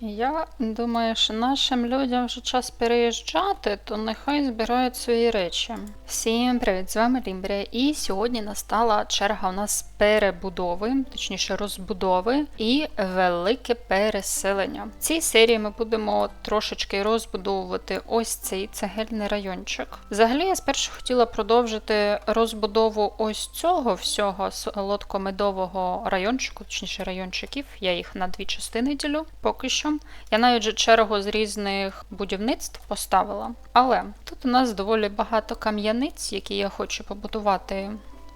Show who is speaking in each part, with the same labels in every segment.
Speaker 1: Я думаю, що нашим людям вже час переїжджати, то нехай збирають свої речі. Всім привіт, з вами Лімбрія. І сьогодні настала черга у нас перебудови, точніше розбудови і велике переселення. В цій серії ми будемо трошечки розбудовувати ось цей цегельний райончик. Взагалі, я спершу хотіла продовжити розбудову ось цього всього солодкомедового райончику, точніше райончиків. Я їх на дві частини ділю поки що. Я навіть чергу з різних будівництв поставила. Але тут у нас доволі багато кам'яниць, які я хочу побудувати.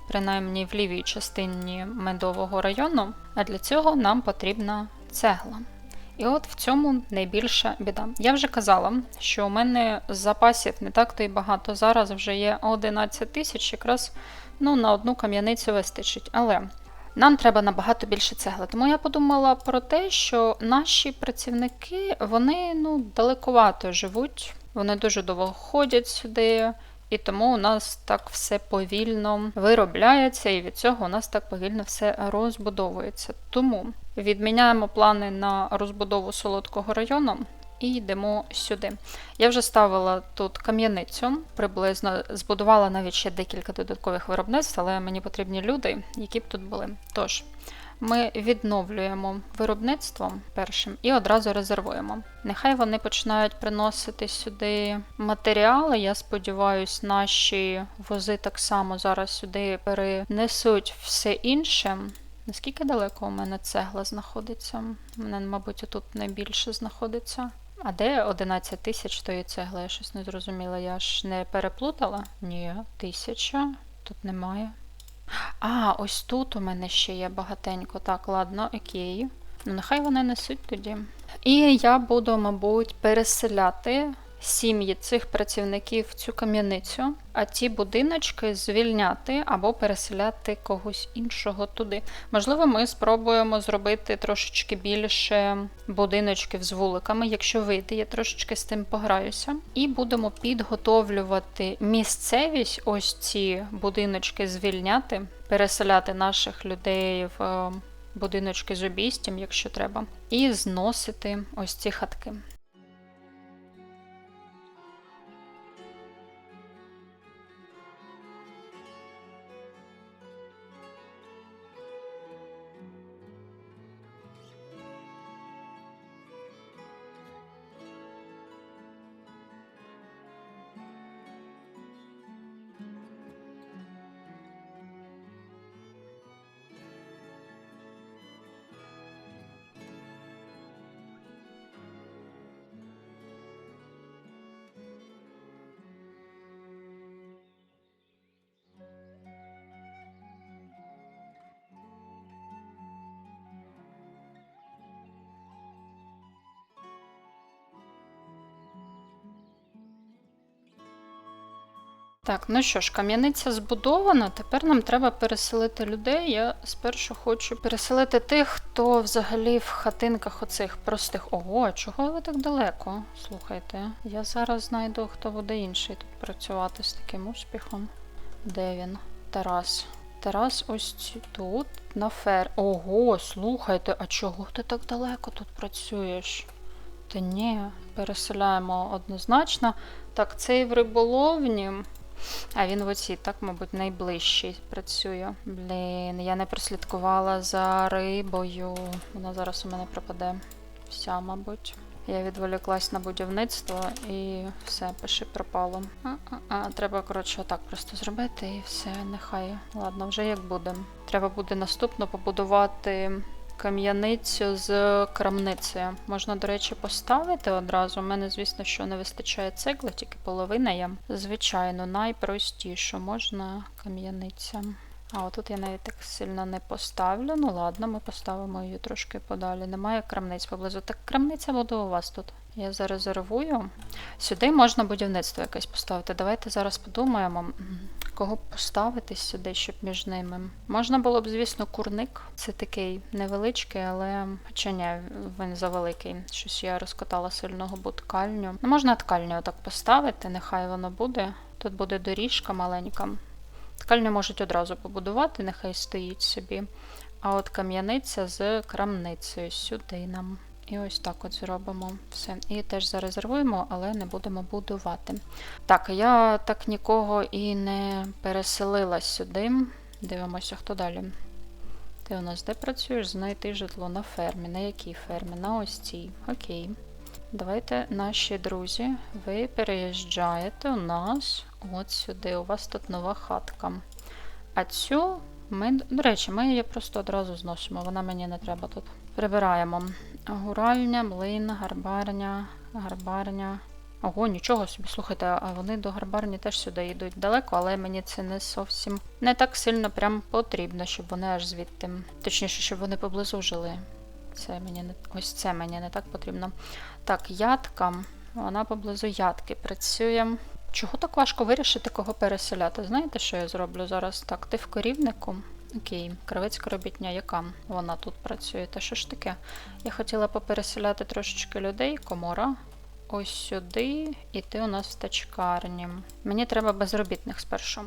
Speaker 1: Принаймні в лівій частині медового району, а для цього нам потрібна цегла. І от в цьому найбільша біда. Я вже казала, що у мене запасів не так то й багато. Зараз вже є 11 тисяч, якраз ну, на одну кам'яницю вистачить. Але нам треба набагато більше цегли. Тому я подумала про те, що наші працівники вони ну, далековато живуть, вони дуже довго ходять сюди. І тому у нас так все повільно виробляється, і від цього у нас так повільно все розбудовується. Тому відміняємо плани на розбудову солодкого району і йдемо сюди. Я вже ставила тут кам'яницю, приблизно збудувала навіть ще декілька додаткових виробництв, але мені потрібні люди, які б тут були. Тож. Ми відновлюємо виробництво першим і одразу резервуємо. Нехай вони починають приносити сюди матеріали. Я сподіваюся, наші вози так само зараз сюди перенесуть все інше. Наскільки далеко у мене цегла знаходиться? У мене, мабуть, тут найбільше знаходиться. А де 11 тисяч тої цегли? Я щось не зрозуміла. Я ж не переплутала? Ні, тисяча. Тут немає. А, ось тут у мене ще є багатенько. Так, ладно, окей. Ну, нехай вони несуть тоді. І я буду, мабуть, переселяти сім'ї цих працівників в цю кам'яницю, а ті будиночки звільняти або переселяти когось іншого туди. Можливо, ми спробуємо зробити трошечки більше будиночків з вуликами, якщо вийде, я трошечки з тим пограюся. І будемо підготовлювати місцевість, ось ці будиночки звільняти, переселяти наших людей в е, будиночки з обійстям, якщо треба, і зносити ось ці хатки. Так, ну що ж, кам'яниця збудована. Тепер нам треба переселити людей. Я спершу хочу переселити тих, хто взагалі в хатинках оцих простих. Ого, а чого ви так далеко? Слухайте, я зараз знайду, хто буде інший тут працювати з таким успіхом. Де він? Тарас. Тарас ось тут, на фер. Ого, слухайте, а чого ти так далеко тут працюєш? Та ні, переселяємо однозначно. Так, цей в риболовні. А він в оцій, так, мабуть, найближчий працює. Блін, я не прослідкувала за рибою. Вона зараз у мене пропаде. Вся, мабуть. Я відволіклась на будівництво і все, пиши пропало. А-а-а, треба, коротше, отак просто зробити і все, нехай. Ладно, вже як буде. Треба буде наступно побудувати кам'яницю з крамницею. Можна, до речі, поставити одразу. У мене, звісно, що не вистачає цегли, тільки половина є. Звичайно, найпростіше можна кам'яниця. А отут я навіть так сильно не поставлю. Ну ладно, ми поставимо її трошки подалі. Немає крамниць поблизу. Так крамниця буде у вас тут. Я зарезервую. Сюди можна будівництво якесь поставити. Давайте зараз подумаємо, кого поставити сюди, щоб між ними. Можна було б, звісно, курник. Це такий невеличкий, але хоча ні, він завеликий. Щось я розкатала сильно губу ткальню. Ну, можна ткальню отак поставити, нехай воно буде. Тут буде доріжка маленька. Ткальню можуть одразу побудувати, нехай стоїть собі. А от кам'яниця з крамницею сюди нам. І ось так от зробимо все. І теж зарезервуємо, але не будемо будувати. Так, я так нікого і не переселила сюди. Дивимося, хто далі. Ти у нас де працюєш? Знайти житло на фермі. На якій фермі? На ось цій. Окей. Давайте, наші друзі, ви переїжджаєте у нас от сюди. У вас тут нова хатка. А цю ми, до речі, ми її просто одразу зносимо. Вона мені не треба тут. Прибираємо. Гуральня, млин, гарбарня, гарбарня. Ого, нічого собі, слухайте, а вони до гарбарні теж сюди йдуть далеко, але мені це не зовсім не так сильно прям потрібно, щоб вони аж звідти. Точніше, щоб вони поблизу жили. Це мені не ось це мені не так потрібно. Так, ядка. Вона поблизу ядки працює. Чого так важко вирішити, кого переселяти? Знаєте, що я зроблю зараз? Так, ти в корівнику. Окей, кравецька робітня, яка вона тут працює? Та що ж таке? Я хотіла попереселяти трошечки людей, комора. Ось сюди, і ти у нас в тачкарні. Мені треба безробітних спершу.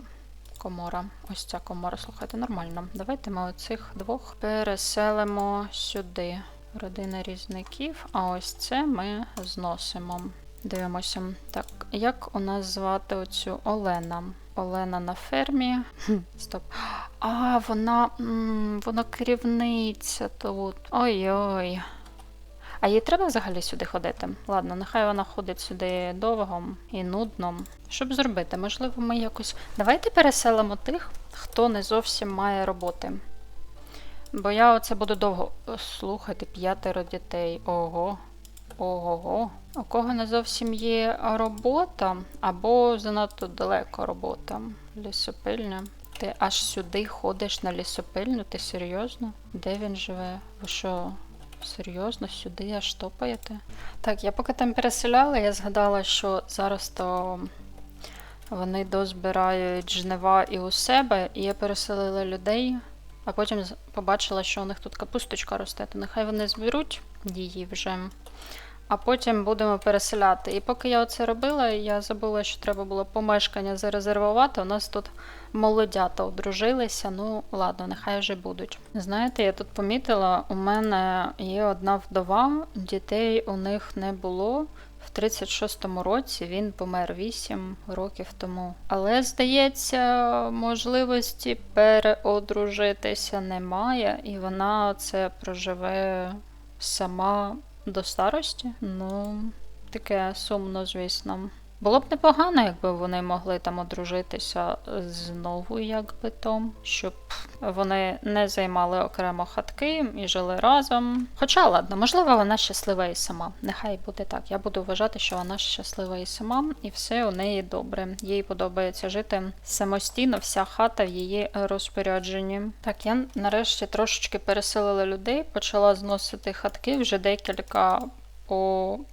Speaker 1: Комора. Ось ця комора, слухайте, нормально. Давайте ми оцих двох переселимо сюди. Родина різників, а ось це ми зносимо. Дивимося. Так, як у нас звати оцю Олена? Олена на фермі. Стоп. А, вона, вона керівниця тут. Ой-ой. А їй треба взагалі сюди ходити? Ладно, нехай вона ходить сюди довго і нудно. Щоб зробити, можливо, ми якось. Давайте переселимо тих, хто не зовсім має роботи. Бо я оце буду довго. Слухайте, п'ятеро дітей. Ого. Ого. У кого не зовсім є робота, або занадто далеко робота. Лісопильня. Ти аж сюди ходиш на лісопильню? Ти серйозно? Де він живе? Ви що? Серйозно, сюди аж топаєте? Так, я поки там переселяла, я згадала, що зараз то вони дозбирають жнива і у себе, і я переселила людей, а потім побачила, що у них тут капусточка росте, то нехай вони зберуть її вже. А потім будемо переселяти. І поки я оце робила, я забула, що треба було помешкання зарезервувати. У нас тут молодята одружилися. Ну, ладно, нехай вже будуть. Знаєте, я тут помітила, у мене є одна вдова, дітей у них не було. В 36-му році він помер 8 років тому. Але, здається, можливості переодружитися немає, і вона це проживе сама до старості. Ну, таке сумно, звісно. Було б непогано, якби вони могли там одружитися знову, якби то, щоб вони не займали окремо хатки і жили разом. Хоча, ладно, можливо, вона щаслива і сама. Нехай буде так. Я буду вважати, що вона щаслива і сама, і все у неї добре. Їй подобається жити самостійно, вся хата в її розпорядженні. Так, я нарешті трошечки переселила людей, почала зносити хатки вже декілька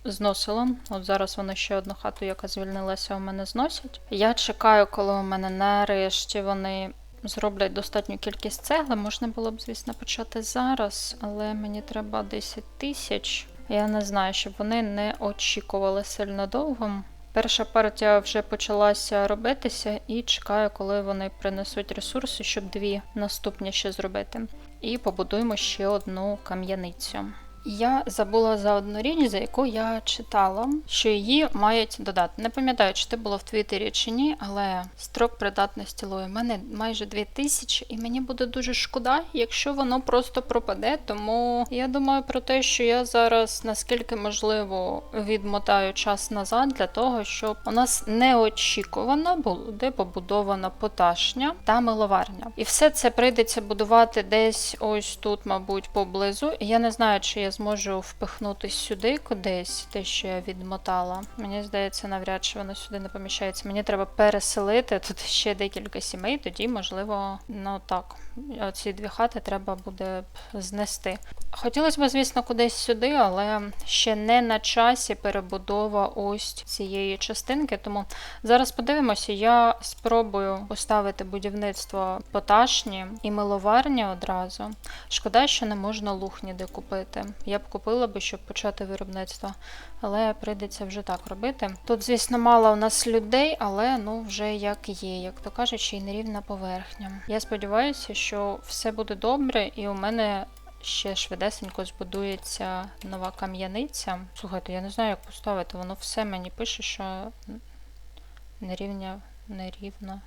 Speaker 1: зносила. От зараз вони ще одну хату, яка звільнилася, у мене зносять. Я чекаю, коли у мене нарешті вони зроблять достатню кількість цегли. Можна було б, звісно, почати зараз, але мені треба 10 тисяч. Я не знаю, щоб вони не очікували сильно довго. Перша партія вже почалася робитися, і чекаю, коли вони принесуть ресурси, щоб дві наступні ще зробити. І побудуємо ще одну кам'яницю. Я забула за одну річ, за яку я читала, що її мають додати. Не пам'ятаю, чи це було в Твіттері чи ні, але строк придатності лої. У мене майже 2000, і мені буде дуже шкода, якщо воно просто пропаде. Тому я думаю про те, що я зараз наскільки можливо відмотаю час назад для того, щоб у нас неочікувано буде побудована поташня та миловарня. І все це прийдеться будувати десь ось тут, мабуть, поблизу. Я не знаю, чи я зможу впихнути сюди кудись, те, що я відмотала. Мені здається, навряд чи воно сюди не поміщається. Мені треба переселити тут ще декілька сімей, тоді, можливо, ну так. Оці дві хати треба буде знести. Хотілося б, звісно, кудись сюди, але ще не на часі перебудова ось цієї частинки. Тому зараз подивимося, я спробую поставити будівництво поташні і миловарні одразу. Шкода, що не можна луг ніде купити. Я б купила би, щоб почати виробництво, але прийдеться вже так робити. Тут, звісно, мало у нас людей, але ну вже як є, як то ще й нерівна поверхня. Я сподіваюся, що все буде добре, і у мене ще швидесенько збудується нова кам'яниця. Слухайте, я не знаю, як поставити. Воно все мені пише, що нерівня, нерівно.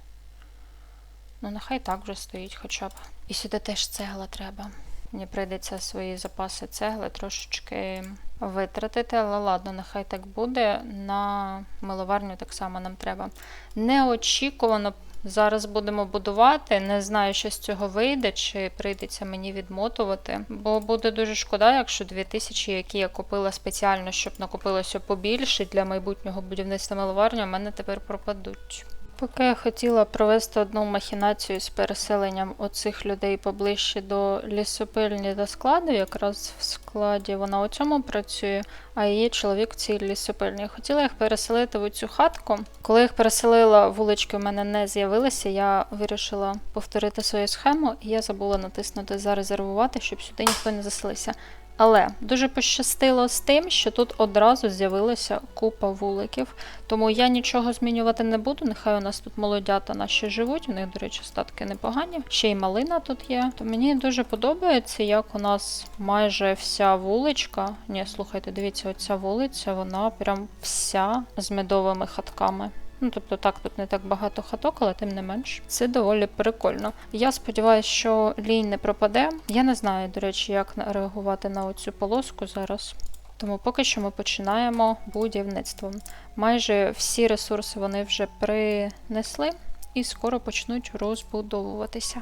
Speaker 1: Ну, нехай так вже стоїть хоча б. І сюди теж цегла треба. Мені прийдеться свої запаси цегли трошечки витратити, але ладно, нехай так буде. На миловарню так само нам треба. Неочікувано зараз будемо будувати. Не знаю, що з цього вийде, чи прийдеться мені відмотувати. Бо буде дуже шкода, якщо 2000, які я купила спеціально, щоб накопилося побільше для майбутнього будівництва миловарні, у мене тепер пропадуть. Поки я хотіла провести одну махінацію з переселенням оцих людей поближче до лісопильні та складу, якраз в складі вона у цьому працює, а її чоловік в цій лісопильні. Хотіла їх переселити в цю хатку. Коли їх переселила, вулички в мене не з'явилися, я вирішила повторити свою схему, і я забула натиснути зарезервувати, щоб сюди ніхто не заселився. Але дуже пощастило з тим, що тут одразу з'явилася купа вуликів, тому я нічого змінювати не буду. Нехай у нас тут молодята наші живуть, у них, до речі, статки непогані. Ще й малина тут є. То мені дуже подобається, як у нас майже вся вуличка. Ні, слухайте, дивіться, оця вулиця, вона прям вся з медовими хатками. Ну, тобто так, тут не так багато хаток, але тим не менш. Це доволі прикольно. Я сподіваюся, що лінь не пропаде. Я не знаю, до речі, як реагувати на оцю полоску зараз. Тому поки що ми починаємо будівництво. Майже всі ресурси вони вже принесли і скоро почнуть розбудовуватися.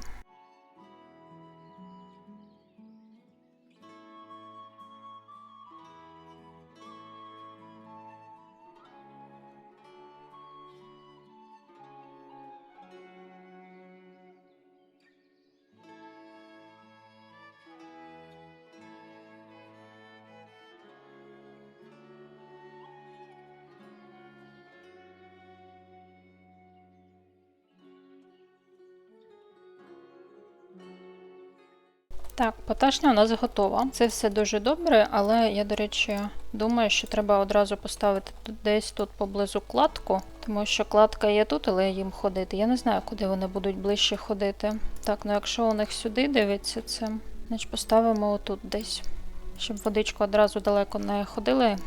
Speaker 1: Так, поташня у нас готова. Це все дуже добре, але я, до речі, думаю, що треба одразу поставити десь тут поблизу кладку, тому що кладка є тут, але їм ходити. Я не знаю, куди вони будуть ближче ходити. Так, ну якщо у них сюди дивиться це, значить поставимо отут десь, щоб водичку одразу далеко не ходили.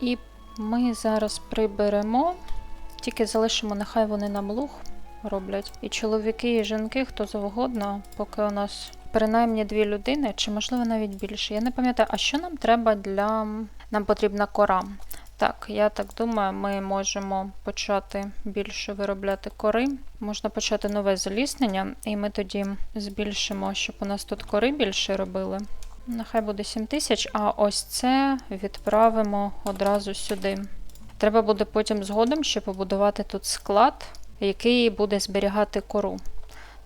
Speaker 1: І ми зараз приберемо, тільки залишимо, нехай вони нам луг роблять. І чоловіки, і жінки, хто завгодно, поки у нас принаймні дві людини, чи можливо навіть більше. Я не пам'ятаю, а що нам треба для. Нам потрібна кора. Так, я так думаю, ми можемо почати більше виробляти кори. Можна почати нове заліснення, і ми тоді збільшимо, щоб у нас тут кори більше робили. Нехай буде 7 тисяч, а ось це відправимо одразу сюди. Треба буде потім згодом ще побудувати тут склад, який буде зберігати кору.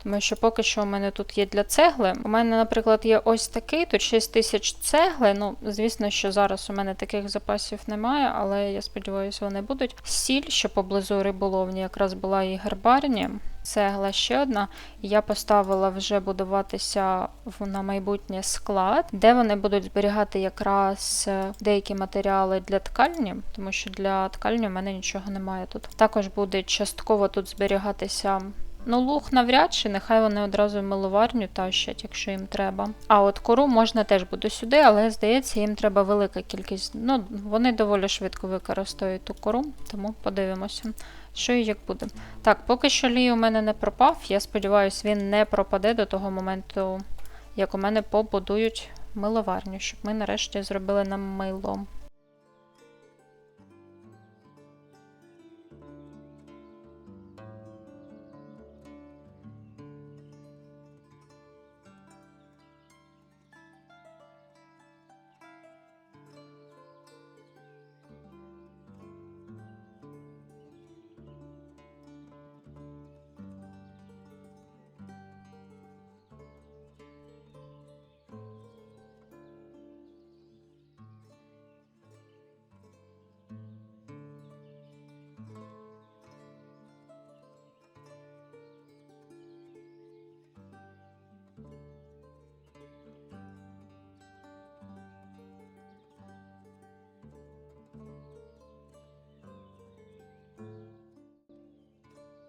Speaker 1: Тому що поки що у мене тут є для цегли. У мене, наприклад, є ось такий, тут 6 тисяч цегли. Ну, звісно, що зараз у мене таких запасів немає, але я сподіваюся, вони будуть. Сіль, що поблизу риболовні, якраз була і гербарні. Цегла ще одна. Я поставила вже будуватися на майбутнє склад, де вони будуть зберігати якраз е, деякі матеріали для ткальні, тому що для ткальні у мене нічого немає тут. Також буде частково тут зберігатися Ну, луг навряд чи, нехай вони одразу миловарню тащать, якщо їм треба. А от кору можна теж буде сюди, але здається, їм треба велика кількість. Ну, вони доволі швидко використовують ту кору, тому подивимося, що і як буде. Так, поки що лій у мене не пропав. Я сподіваюся, він не пропаде до того моменту, як у мене побудують миловарню, щоб ми нарешті зробили нам мило.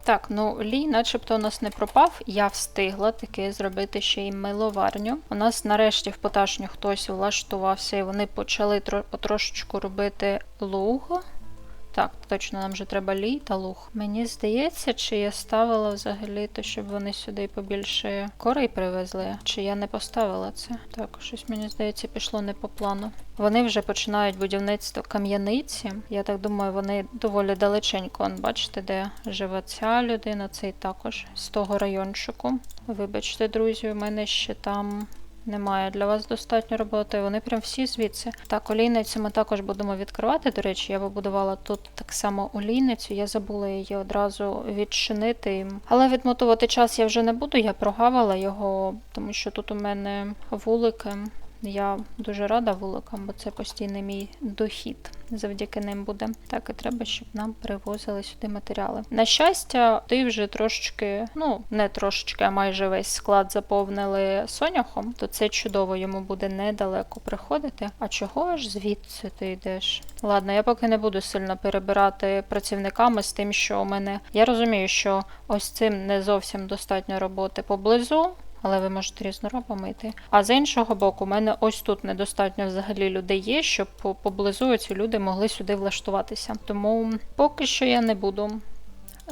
Speaker 1: Так, ну лій, начебто, у нас не пропав. Я встигла таки зробити ще й миловарню. У нас нарешті в поташню хтось влаштувався, і вони почали тро- потрошечку робити луг. Так, точно, нам вже треба лій та луг. Мені здається, чи я ставила взагалі то, щоб вони сюди побільше корей привезли, чи я не поставила це. Так, щось мені здається, пішло не по плану. Вони вже починають будівництво кам'яниці. Я так думаю, вони доволі далеченько. Он, бачите, де живе ця людина, цей також з того райончику. Вибачте, друзі, у мене ще там немає для вас достатньо роботи. Вони прям всі звідси. Так, олійницю ми також будемо відкривати. До речі, я побудувала тут так само олійницю. Я забула її одразу відчинити. Але відмотувати час я вже не буду. Я прогавила його, тому що тут у мене вулики. Я дуже рада вуликам, бо це постійний мій дохід. Завдяки ним буде. Так і треба, щоб нам привозили сюди матеріали. На щастя, ти вже трошечки, ну не трошечки, а майже весь склад заповнили соняхом, то це чудово йому буде недалеко приходити. А чого аж звідси ти йдеш? Ладно, я поки не буду сильно перебирати працівниками з тим, що у мене. Я розумію, що ось цим не зовсім достатньо роботи поблизу. Але ви можете різноробами йти. А з іншого боку, у мене ось тут недостатньо взагалі людей є, щоб поблизу ці люди могли сюди влаштуватися. Тому поки що я не буду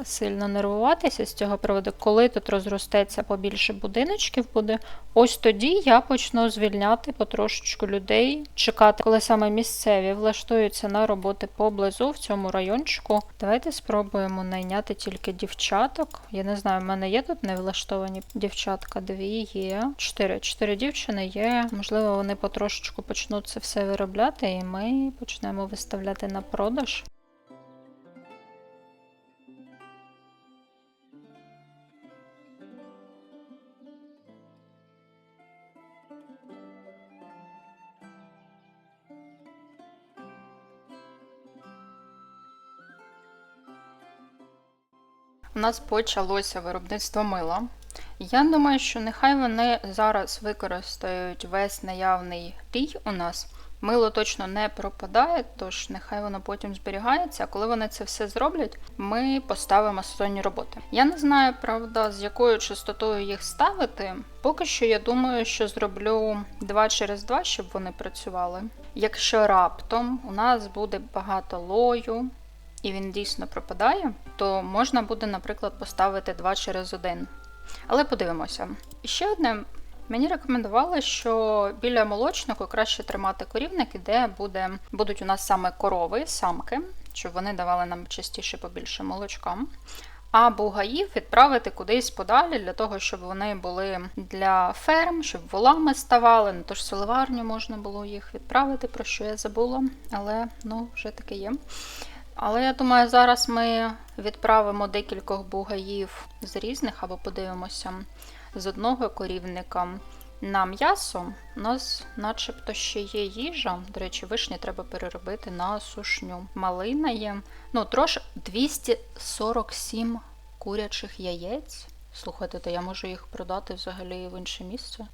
Speaker 1: сильно нервуватися з цього приводу. Коли тут розростеться побільше будиночків буде, ось тоді я почну звільняти потрошечку людей, чекати, коли саме місцеві влаштуються на роботи поблизу в цьому райончику. Давайте спробуємо найняти тільки дівчаток. Я не знаю, в мене є тут невлаштовані дівчатка. Дві є. Чотири. Чотири дівчини є. Можливо, вони потрошечку почнуть це все виробляти, і ми почнемо виставляти на продаж. У нас почалося виробництво мила. Я думаю, що нехай вони зараз використають весь наявний лій у нас. Мило точно не пропадає, тож нехай воно потім зберігається. А коли вони це все зроблять, ми поставимо сезонні роботи. Я не знаю, правда, з якою частотою їх ставити. Поки що я думаю, що зроблю два через два, щоб вони працювали. Якщо раптом у нас буде багато лою, і він дійсно пропадає, то можна буде, наприклад, поставити 2 через 1. Але подивимося. І ще одне. Мені рекомендували, що біля молочнику краще тримати корівники, де буде, будуть у нас саме корови, самки, щоб вони давали нам частіше побільше молочка. А бугаїв відправити кудись подалі, для того, щоб вони були для ферм, щоб волами ставали. На ту ж соливарню можна було їх відправити, про що я забула, але ну, вже таке є. Але я думаю, зараз ми відправимо декількох бугаїв з різних, або подивимося з одного корівника на м'ясо. У нас начебто ще є їжа. До речі, вишні треба переробити на сушню. Малина є. Ну, трош 247 курячих яєць. Слухайте, то я можу їх продати взагалі в інше місце.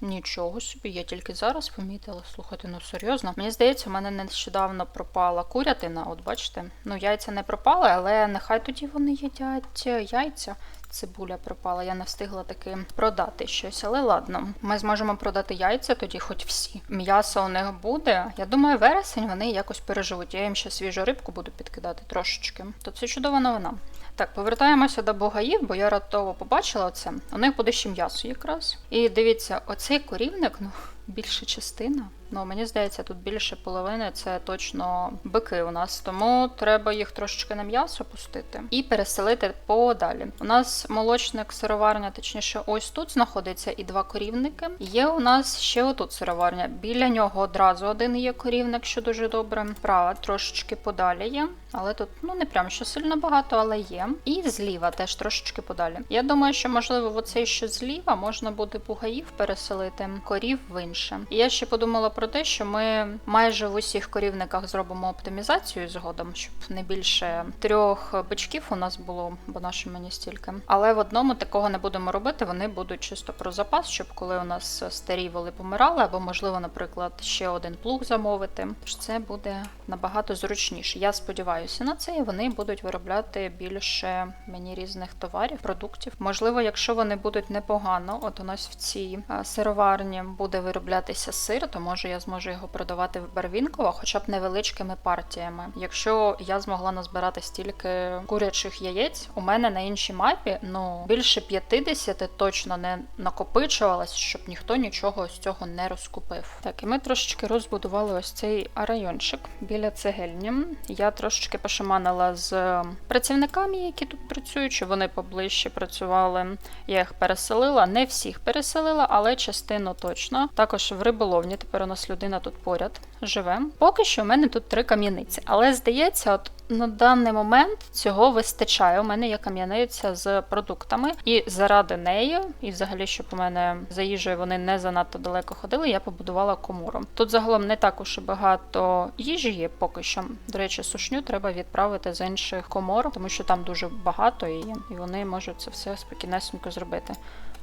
Speaker 1: Нічого собі, я тільки зараз помітила. Слухайте, ну серйозно. Мені здається, у мене нещодавно пропала курятина. От бачите, ну яйця не пропали, але нехай тоді вони їдять яйця. Цибуля пропала, я не встигла таки продати щось, але ладно, ми зможемо продати яйця тоді, хоч всі. М'ясо у них буде. Я думаю, вересень вони якось переживуть. Я їм ще свіжу рибку буду підкидати трошечки. То це чудова новина. Так, повертаємося до богаїв, бо я раптово побачила оце. У них буде ще м'ясо якраз. І дивіться, оцей корівник, ну, більша частина. Ну, мені здається, тут більше половини це точно бики у нас, тому треба їх трошечки на м'ясо пустити і переселити подалі. У нас молочник сироварня, точніше, ось тут знаходиться і два корівники. Є у нас ще отут сироварня. Біля нього одразу один є корівник, що дуже добре. Права трошечки подалі є, але тут ну не прям що сильно багато, але є. І зліва теж трошечки подалі. Я думаю, що можливо в оцей що зліва можна буде бугаїв переселити корів в інше. І я ще подумала про те, що ми майже в усіх корівниках зробимо оптимізацію згодом, щоб не більше трьох бичків у нас було, бо наше мені стільки. Але в одному такого не будемо робити. Вони будуть чисто про запас, щоб коли у нас старі воли помирали, або можливо, наприклад, ще один плуг замовити. Тож це буде набагато зручніше. Я сподіваюся на це, і вони будуть виробляти більше мені різних товарів, продуктів. Можливо, якщо вони будуть непогано, от у нас в цій сироварні буде вироблятися сир, то може я зможу його продавати в Барвінково, хоча б невеличкими партіями. Якщо я змогла назбирати стільки курячих яєць, у мене на іншій мапі ну більше 50 точно не накопичувалось, щоб ніхто нічого з цього не розкупив. Так, і ми трошечки розбудували ось цей райончик біля цегельні. Я трошечки пошаманила з працівниками, які тут працюють, щоб вони поближче працювали. Я їх переселила, не всіх переселила, але частину точно. Також в риболовні тепер у нас людина тут поряд живе. Поки що в мене тут три кам'яниці, але здається, от на даний момент цього вистачає. У мене є кам'яниця з продуктами, і заради неї, і взагалі, щоб у мене за їжею вони не занадто далеко ходили, я побудувала комору. Тут загалом не так уж і багато їжі є поки що. До речі, сушню треба відправити з інших комор, тому що там дуже багато її, і вони можуть це все спокійнесенько зробити.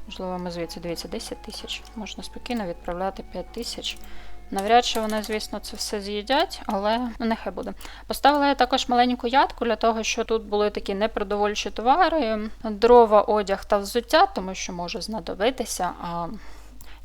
Speaker 1: Можливо, ми звідси дивіться 10 тисяч. Можна спокійно відправляти 5 тисяч. Навряд чи вони, звісно, це все з'їдять, але ну, нехай буде. Поставила я також маленьку ядку для того, що тут були такі непродовольчі товари, дрова, одяг та взуття, тому що може знадобитися. А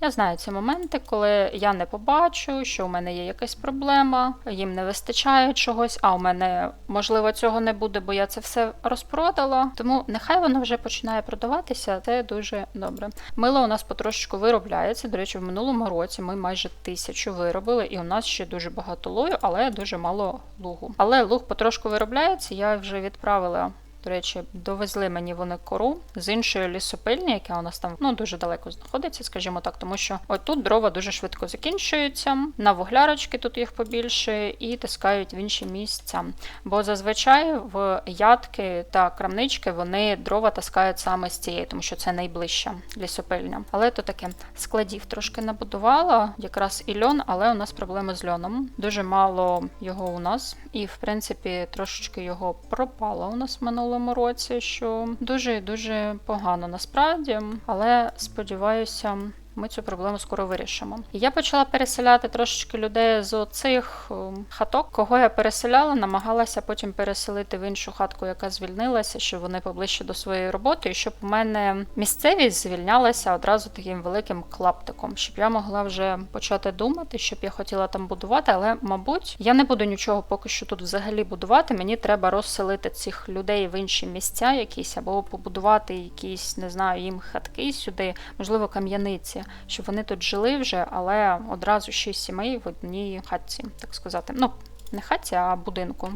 Speaker 1: я знаю ці моменти, коли я не побачу, що у мене є якась проблема, їм не вистачає чогось, а у мене можливо цього не буде, бо я це все розпродала. Тому нехай воно вже починає продаватися. Це дуже добре. Мило у нас потрошечку виробляється. До речі, в минулому році ми майже тисячу виробили, і у нас ще дуже багато лою, але дуже мало лугу. Але луг потрошку виробляється. Я вже відправила до речі, довезли мені вони кору з іншої лісопильні, яка у нас там ну дуже далеко знаходиться, скажімо так, тому що отут дрова дуже швидко закінчуються, на вуглярочки тут їх побільше і таскають в інші місця. Бо зазвичай в ядки та крамнички вони дрова таскають саме з цієї, тому що це найближча лісопильня. Але то таке складів трошки набудувала, якраз і льон, але у нас проблеми з льоном. Дуже мало його у нас, і в принципі трошечки його пропало у нас в минулому році, що дуже дуже погано насправді, але сподіваюся. Ми цю проблему скоро вирішимо. Я почала переселяти трошечки людей з оцих хаток. Кого я переселяла, намагалася потім переселити в іншу хатку, яка звільнилася, щоб вони поближче до своєї роботи, і щоб у мене місцевість звільнялася одразу таким великим клаптиком, щоб я могла вже почати думати, щоб я хотіла там будувати. Але, мабуть, я не буду нічого поки що тут взагалі будувати. Мені треба розселити цих людей в інші місця, якісь або побудувати якісь, не знаю, їм хатки сюди, можливо, кам'яниці щоб вони тут жили вже, але одразу шість сімей в одній хатці, так сказати. Ну, не хатці, а будинку,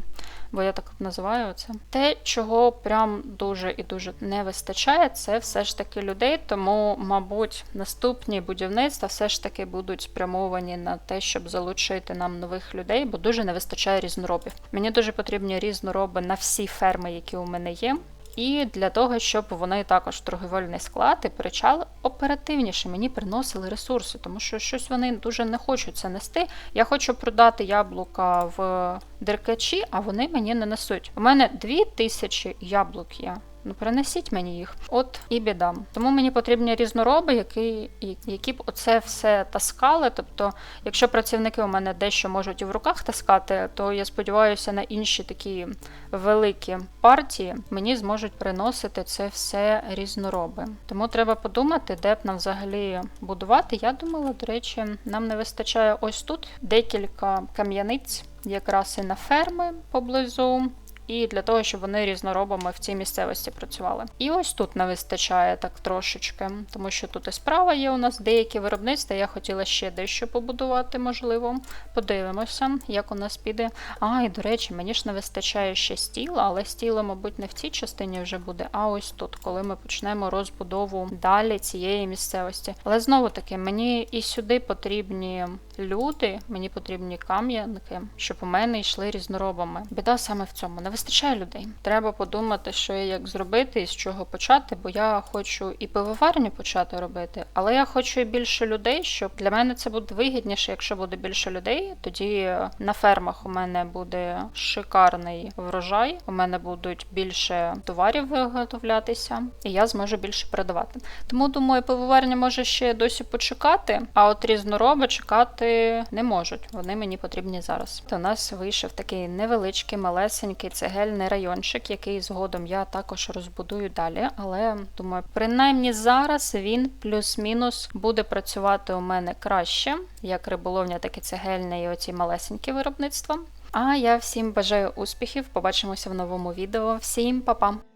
Speaker 1: бо я так називаю це. Те, чого прям дуже і дуже не вистачає, це все ж таки людей. Тому, мабуть, наступні будівництва все ж таки будуть спрямовані на те, щоб залучити нам нових людей, бо дуже не вистачає різноробів. Мені дуже потрібні різнороби на всі ферми, які у мене є. І для того, щоб вони також торгівельний склад і причал оперативніше мені приносили ресурси, тому що щось вони дуже не хочуть це нести. Я хочу продати яблука в деркачі, а вони мені не несуть. У мене дві тисячі яблук є. Ну, принесіть мені їх. От і біда. Тому мені потрібні різнороби, які які б оце все таскали. Тобто, якщо працівники у мене дещо можуть і в руках таскати, то я сподіваюся на інші такі великі партії мені зможуть приносити це все різнороби. Тому треба подумати, де б нам взагалі будувати. Я думала, до речі, нам не вистачає ось тут декілька кам'яниць, якраз і на ферми поблизу і для того, щоб вони різноробами в цій місцевості працювали. І ось тут не вистачає так трошечки, тому що тут і справа є у нас деякі виробництва. Я хотіла ще дещо побудувати, можливо. Подивимося, як у нас піде. А, і до речі, мені ж не вистачає ще стіла, але стіло, мабуть, не в цій частині вже буде, а ось тут, коли ми почнемо розбудову далі цієї місцевості. Але знову таки, мені і сюди потрібні люди, мені потрібні кам'янки, щоб у мене йшли різноробами. Біда саме в цьому. Не вистачає людей. Треба подумати, що і як зробити і з чого почати, бо я хочу і пивоварню почати робити, але я хочу і більше людей, щоб для мене це буде вигідніше, якщо буде більше людей. Тоді на фермах у мене буде шикарний врожай. У мене будуть більше товарів виготовлятися, і я зможу більше продавати. Тому думаю, пивоварня може ще досі почекати, а от різнороби чекати не можуть. Вони мені потрібні зараз. У нас вийшов такий невеличкий, малесенький цегельний райончик, який згодом я також розбудую далі. Але думаю, принаймні зараз він плюс-мінус буде працювати у мене краще, як риболовня, так і цегельне, і оці малесенькі виробництва. А я всім бажаю успіхів. Побачимося в новому відео. Всім па-па!